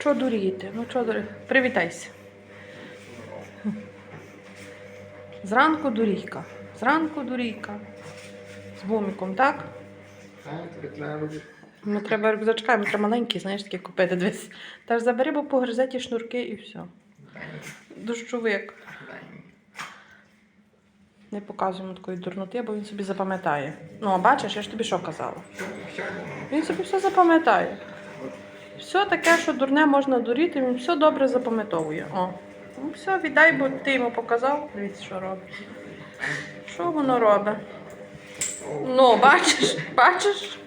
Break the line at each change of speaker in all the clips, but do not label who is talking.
Чо дуріти? Ну чо дуріти? Привітайся. Зранку дурійка. Зранку дурійка. З буміком, так? Ну, треба рюкзачка, ми треба маленький, знаєш, такі купити. Дивись. Та ж забери, бо погризе ті шнурки і все. Дощовик. Не показуємо такої дурноти, бо він собі запам'ятає. Ну, а бачиш, я ж тобі що казала? Він собі все запам'ятає. Все таке, що дурне можна дуріти, він все добре запам'ятовує. О. Ну все, віддай, бо ти йому показав. Дивіться, що робить. Що воно робить? Ну, бачиш, бачиш?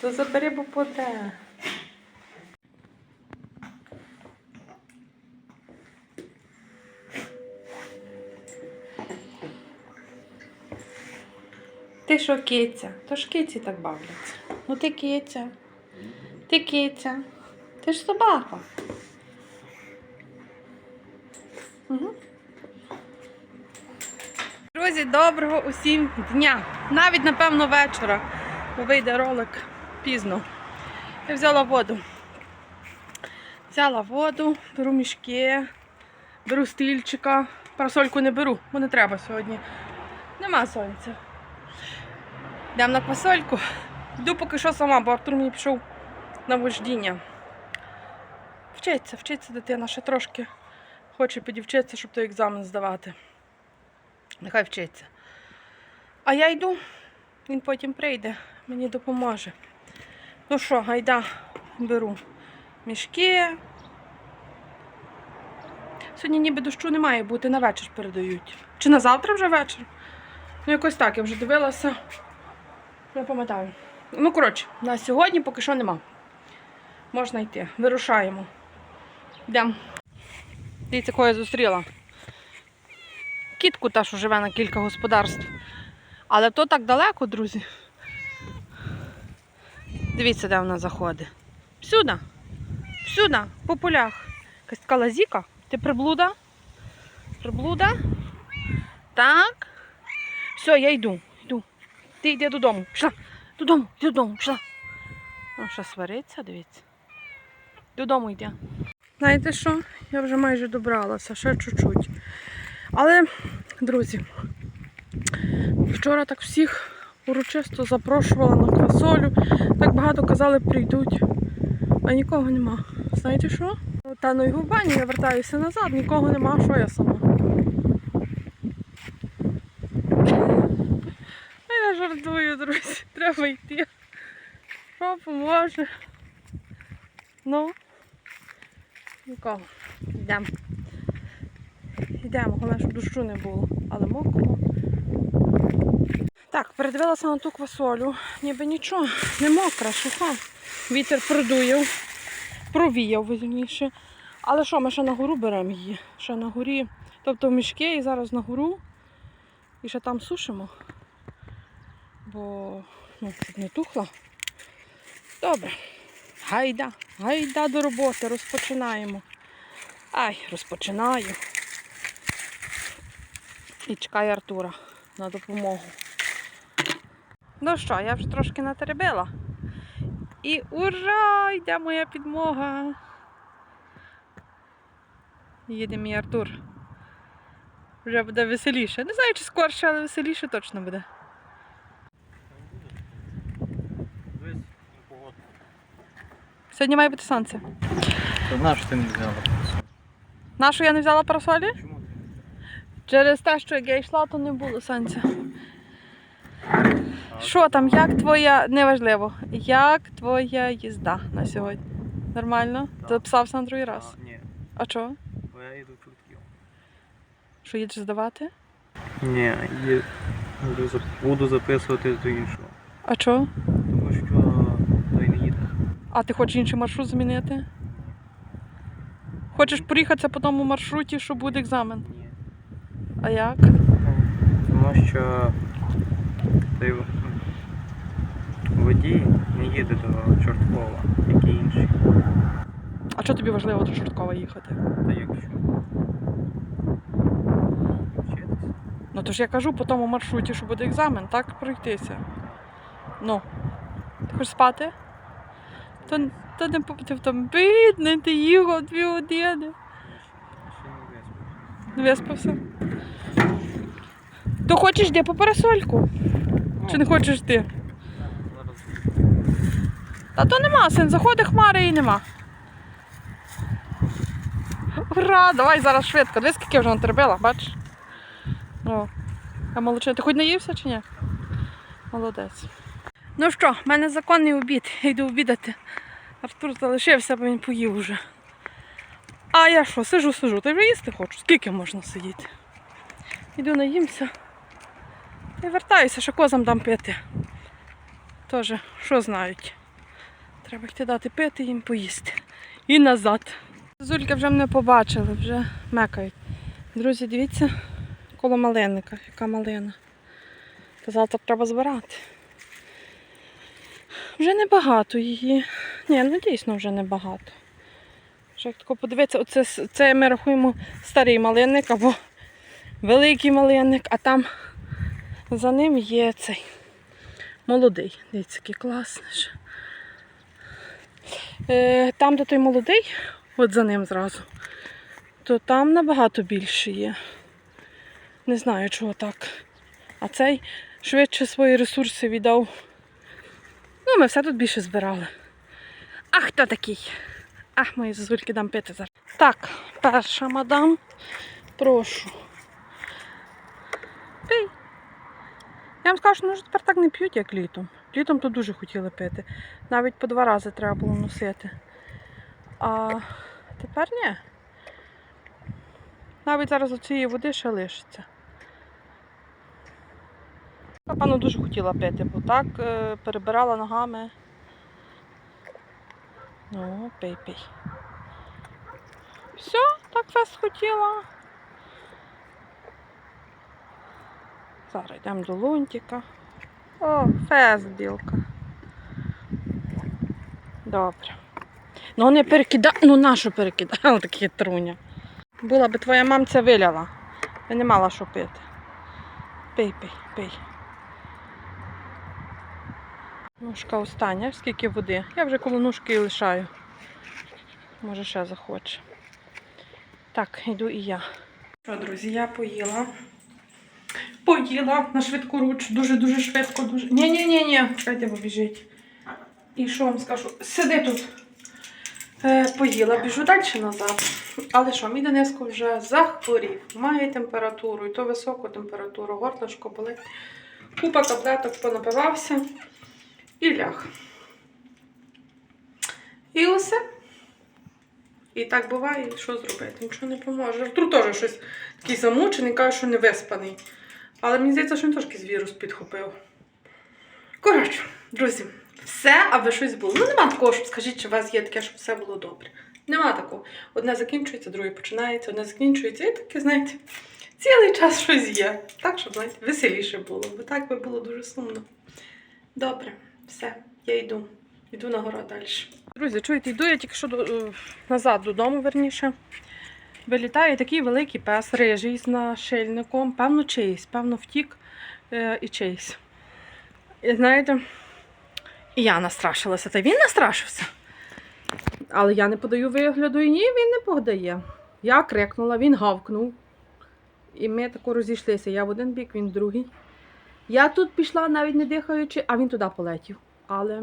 То забери, бо поде. Ти що киця? То ж киці так бавляться. Ну ти киця. Ти ж собака. Угу. Друзі, доброго усім дня. Навіть, напевно, вечора. Бо вийде ролик пізно. Я взяла воду. Взяла воду, беру мішки, беру стільчика. Парасольку не беру, бо не треба сьогодні. Нема сонця. Йдемо на квасольку. Йду поки що сама, бо Артур мені пішов на вождіння. Вчиться, вчиться дитина, ще трошки хоче підівчитися, щоб той екзамен здавати. Нехай вчиться. А я йду, він потім прийде, мені допоможе. Ну що, гайда, беру мішки. Сьогодні ніби дощу не має бути, на вечір передають. Чи на завтра вже вечір? Ну, якось так, я вже дивилася. Не пам'ятаю. Ну, коротше, на сьогодні поки що нема. Можна йти. Вирушаємо. Йдемо. Дивіться, кого я зустріла. Кітку та, живе на кілька господарств. Але то так далеко, друзі. Дивіться, де вона заходить. Всюди. Всюди, по полях. Якась така лазіка. Ти приблуда? Приблуда? Так. Все, я йду. Йду. Ти йди додому. Пішла. Додому, додому, пішла. Ну, що свариться, дивіться. Додому йде. Знаєте що? Я вже майже добралася, ще чуть-чуть. Але, друзі, вчора так всіх урочисто запрошувала на квасолю. Так багато казали, прийдуть, а нікого нема. Знаєте що? Та ну і бані я вертаюся назад, нікого нема, що я сама. А я жартую, друзі. Треба йти. Що поможе? Ну, нікого. Йдемо. Йдемо, головне, щоб дощу не було, але мокро. Так, передивилася на ту квасолю. Ніби нічого, не мокра, суха. Вітер продуяв, провіяв, вірніше. Але що, ми ще на гору беремо її. Ще на горі. Тобто в мішки і зараз на гору. І ще там сушимо. Бо ну, щоб не тухла. Добре. Гайда, гайда до роботи, розпочинаємо. Ай, розпочинаю. І чекаю Артура на допомогу. Ну що, я вже трошки натеребила. І ура! Йде моя підмога. Їде мій Артур. Вже буде веселіше. Не знаю, чи скорше, але веселіше точно буде.
Дивись, погодка.
Сьогодні має бути сонце.
Знаєш, ти не взяла.
Нашу я не взяла парасолі?
Чому ти?
Через те, що як я йшла, то не було сонця. Що там, як твоя, неважливо, як твоя їзда на сьогодні? Нормально?
Так.
Записався на другий раз.
А, ні,
А чого?
бо я їду в Чортків.
Що їдеш здавати?
Ні, є... буду, записувати до іншого.
А чого?
Тому що.
А ти хочеш інший маршрут змінити? Хочеш проїхатися по тому маршруті, що буде екзамен?
Ні.
А як?
Тому що той водій не їде до Чорткова, як і інший.
А що тобі важливо до Шорткова їхати?
Та якщо вчитися.
Ну то ж я кажу по тому маршруті, що буде екзамен, так пройтися. Ну. Ти хочеш спати? То, то не по- ти там бідний, ти їхав дві години.
Не
виспався. То хочеш йти по парасольку? Чи не хочеш ти? Та то нема, син, заходить хмари і нема. Ура! Давай зараз швидко. Дивись, скільки вже натерпила, бачиш? О, а молодчина. Ти хоч наївся чи ні? Молодець. Ну що, в мене законний обід. Я йду обідати. Артур залишився, бо він поїв уже. А я що, сижу, сижу. Ти вже їсти хочу. Скільки можна сидіти? Йду наїмся. І вертаюся, що козам дам пити. Тоже, що знають. Треба йти дати пити їм поїсти. І назад. Зульки вже мене побачили, вже мекають. Друзі, дивіться, коло малинника, яка малина. Та завтра треба збирати. Вже небагато її. Ні, ну дійсно вже небагато. Вже як тако подивитися, оце, це ми рахуємо старий малинник або великий малинник, а там за ним є цей молодий. Дивіться, який класний. Е, Там, де той молодий, от за ним зразу, то там набагато більше є. Не знаю, чого так. А цей швидше свої ресурси віддав. Ну, ми все тут більше збирали. А хто такий? Ах, мої зазульки дам пити зараз. Так, перша мадам. Прошу. Пий. Я вам скажу, що вже тепер так не п'ють, як літом. Літом то дуже хотіли пити. Навіть по два рази треба було носити. А тепер ні. Навіть зараз у цієї води ще лишиться. Напевно, дуже хотіла пити, бо так е, перебирала ногами. Ну, пий, пий. Все, так фест хотіла. Зараз йдемо до лунтика. О, фест, білка. Добре. Ну не перекидай, ну нащо перекидала таке труня. Була би твоя мамця виляла. Я не мала що пити. Пий, пий, пий. Ножка остання, скільки води. Я вже коло ножки і лишаю. Може ще захоче. Так, йду і я. Що, друзі, я поїла. Поїла на швидку руч, дуже-дуже швидко. Ні-ні-ні, чекайте, бо біжить. І що вам скажу? Сиди тут. Е, поїла, біжу далі назад. Але що, мій Дениско вже захворів, має температуру, і то високу температуру, горлышко болить. Купа таблеток понапивався і ляг. І усе. І так буває, що зробити? Нічого не поможе. Артур теж щось такий замучений, каже, що не виспаний. Але мені здається, що він трошки з вірус підхопив. Коротше, друзі, все, аби щось було. Ну, нема такого, щоб скажіть, чи у вас є таке, щоб все було добре. Нема такого. Одне закінчується, друге починається, одне закінчується, і таке, знаєте, цілий час щось є. Так, щоб, знаєте, веселіше було, бо так би було дуже сумно. Добре, все, я йду. Йду на город далі. Друзі, чуєте, йду я тільки що до, е, назад додому, верніше. Вилітає такий великий пес, рижий з нашильником. Певно, чийсь, певно, втік е, і чийсь. І знаєте, і я настрашилася, та він настрашився. Але я не подаю вигляду і ні, він не подає. Я крикнула, він гавкнув. І ми тако розійшлися. Я в один бік, він в другий. Я тут пішла, навіть не дихаючи, а він туди полетів. Але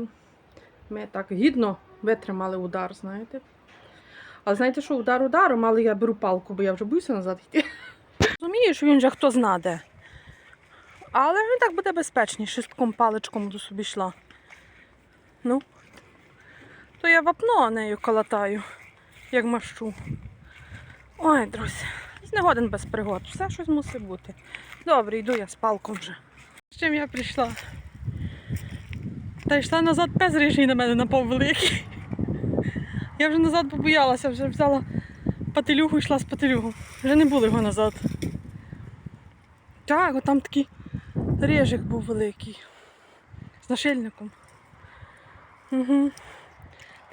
ми так гідно витримали удар, знаєте. Але знаєте, що удар ударом, але я беру палку, бо я вже боюся назад йти. Розумію, що він вже хто знаде. Але він так буде безпечніше, з таким паличком до собі йшла. Ну, то я вапно нею колотаю, як мащу. Ой, друзі, не годен без пригод. Все щось мусить бути. Добре, йду я з палком вже. З чим я прийшла? Та йшла назад пес рижий на мене напав великий. Я вже назад побоялася, вже взяла пателюху і йшла з пателюгу. Вже не було його назад. Так, там такий режик був великий. З нашильником. Угу.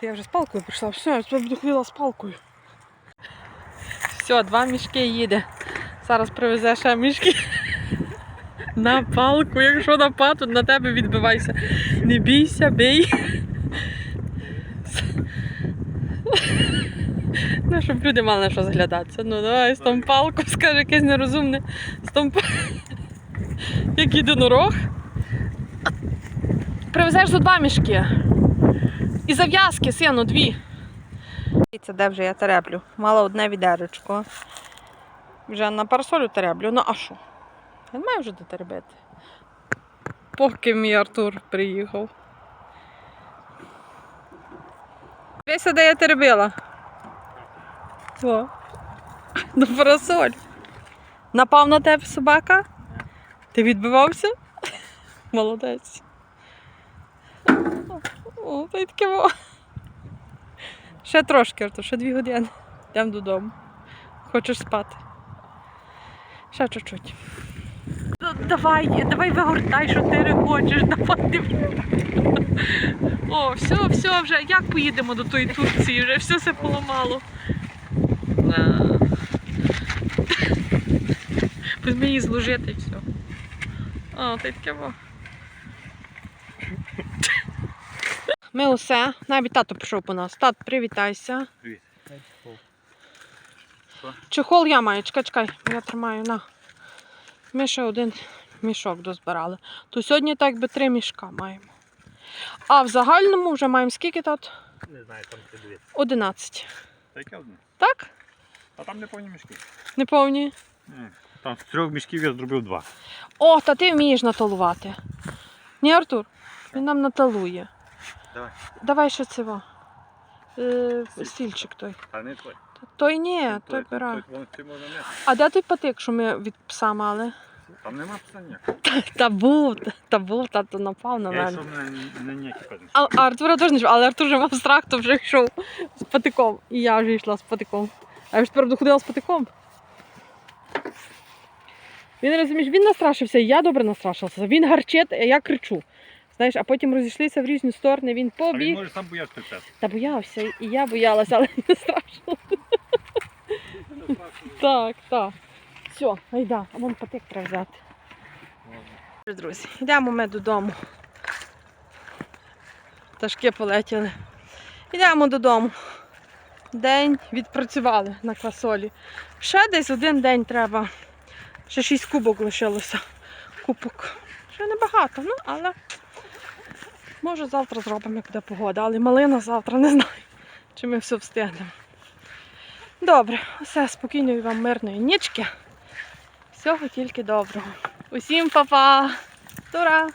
Та я вже з палкою прийшла. Все, я тебе буду з палкою. Все, два мішки їде. Зараз привезе ще мішки на палку. Якщо напад, то на тебе відбивайся. Не бійся, бий. Ну, щоб люди мали на що зглядатися. Ну давай стомпалку, скаже якесь нерозумне. Стом... Як єдинорог. Привезеш за два мішки. І зав'язки, сину, дві. Дивіться, де вже я тереблю. Мала одне відеречко. Вже на парасолю тереблю. Ну а що? Не маю вже де теребити. Поки мій Артур приїхав. Дивися, де я теребила. О. На парасоль. Напав на тебе собака? Ти відбивався? Молодець. О, та й таке. Ще трошки, Артур, ще дві години. Йдемо додому. Хочеш спати? Ще чуть-чуть. Давай, давай вигортай, що ти хочеш, давай. О, все, все, вже як поїдемо до тої Турції? Вже все все поламало. Візьми її зложити і все. О, ти таке во. Ми усе. Навіть тато пішов по нас. Тат, привітайся.
Привіт.
Чехол я маю, чекай, чекай, я тримаю на. Ми ще один мішок дозбирали. То сьогодні так би три мішка маємо. А в загальному вже маємо скільки тут?
Не знаю, там це дві.
11.
Та яке одне?
Так?
А там не повні мішки.
Не повні.
Ні. Там з трьох мішків я зробив два.
О, та ти вмієш наталувати. Ні, Артур, він нам наталує.
Давай.
Давай ще цього. Е, стільчик той.
А не той.
Той ні, той
не.
А де той патик, що ми від пса мали?
Там нема писання.
Та був, та був, тато напав на
Я
мене.
йшов на, на ніякі певні.
А, а Артура теж не йшов, але Артур вже мав страх, то вже йшов з патиком. І я вже йшла з патиком. А я ж тепер доходила з патиком. Він розумієш, він настрашився, і я добре настрашився. Він гарчить, а я кричу. Знаєш, а потім розійшлися в різні сторони, він
А він
побіг.
може сам боявся час.
Та боявся, і я боялася, але не страшно. Так, так. Все, айда, а вон патик треба взяти. Друзі, йдемо ми додому. Пташки полетіли. Йдемо додому. День відпрацювали на квасолі. Ще десь один день треба. Ще шість кубок лишилося. Кубок. Ще небагато, ну але може завтра зробимо, як буде погода. Але малина завтра не знаю, чи ми все встигнемо. Добре, все, спокійної вам мирної нічки. Всього тільки доброго. Усім па-па! Тура!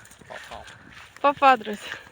Па-па, друзі!